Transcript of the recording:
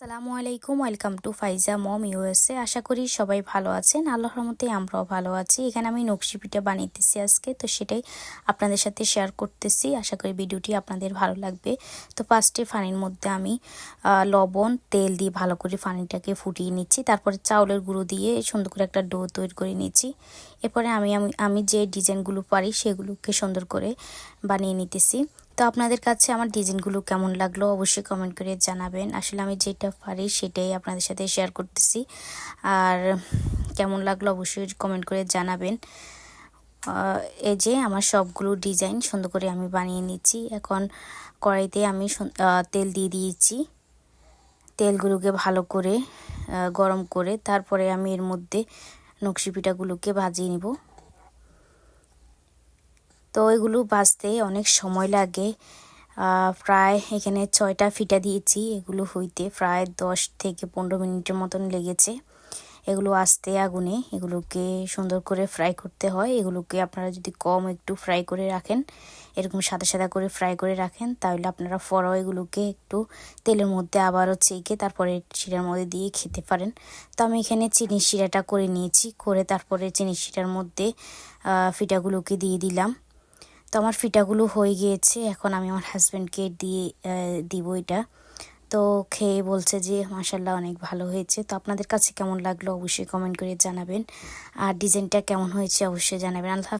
আসসালামু আলাইকুম, welcome to Faiza mom USA. আশা করি সবাই ভালো আছেন। আল্লাহর রহমতে আমরাও ভালো আছি। এখানে আমি নকশি পিঠা বানিয়েতেছি আজকে, তো সেটাই আপনাদের সাথে শেয়ার করতেছি। আশা করি ভিডিওটি আপনাদের ভালো লাগবে। তো ফার্স্টে ফানির মধ্যে আমি লবণ, তেল দিয়ে ভালো করে ফানিটাকে ফুটিয়ে নিচ্ছি। তারপরে চাউলের গুঁড়ো দিয়ে সুন্দর করে একটা ডো তৈরি করে নিচ্ছি। এরপরে আমি আমি আমি যে ডিজাইনগুলো পারি সেগুলোকে সুন্দর করে বানিয়ে নিতেছি। তো আপনাদের কাছে আমার ডিজাইনগুলো কেমন লাগল অবশ্যই কমেন্ট করে জানাবেন। আসলে আমি যেটা পারি সেটাই আপনাদের সাথে শেয়ার করতেছি। আর কেমন লাগল অবশ্যই কমেন্ট করে জানাবেন। এই যে আমার সবগুলো ডিজাইন সুন্দর করে আমি বানিয়ে নিচ্ছি। এখন কড়াইতে আমি তেল দিয়ে দিয়েছি। তেলগুলোকে ভালো করে গরম করে তারপরে আমি এর মধ্যে নকশি পিঠাগুলোকে ভাজিয়ে নিব। তো এগুলো বাঁচতে অনেক সময় লাগে। প্রায় এখানে ছয়টা ফিটা দিয়েছি। এগুলো হইতে প্রায় দশ থেকে পনেরো মিনিটের মতন লেগেছে। এগুলো আস্তে আগুনে এগুলোকে সুন্দর করে ফ্রাই করতে হয়। এগুলোকে আপনারা যদি কম একটু ফ্রাই করে রাখেন, এরকম সাদা সাদা করে ফ্রাই করে রাখেন, তাহলে আপনারা ফরাও এগুলোকে একটু তেলের মধ্যে আবারও চেকে তারপরে শিরার মধ্যে দিয়ে খেতে পারেন। তো আমি এখানে চিনি শিরাটা করে নিয়েছি। করে তারপরে চিনি শিরার মধ্যে ফিটাগুলোকে দিয়ে দিলাম। তো আমার ফিটাগুলো হয়ে গিয়েছে, এখন আমি আমার হাজব্যান্ডকে দিয়ে দিব এটা। তো খেয়ে বলছে যে মাসাল্লাহ অনেক ভালো হয়েছে। তো আপনাদের কাছে কেমন লাগল অবশ্যই কমেন্ট করে জানাবেন। আর ডিজাইনটা কেমন হয়েছে অবশ্যই জানাবেন। আল্লাহ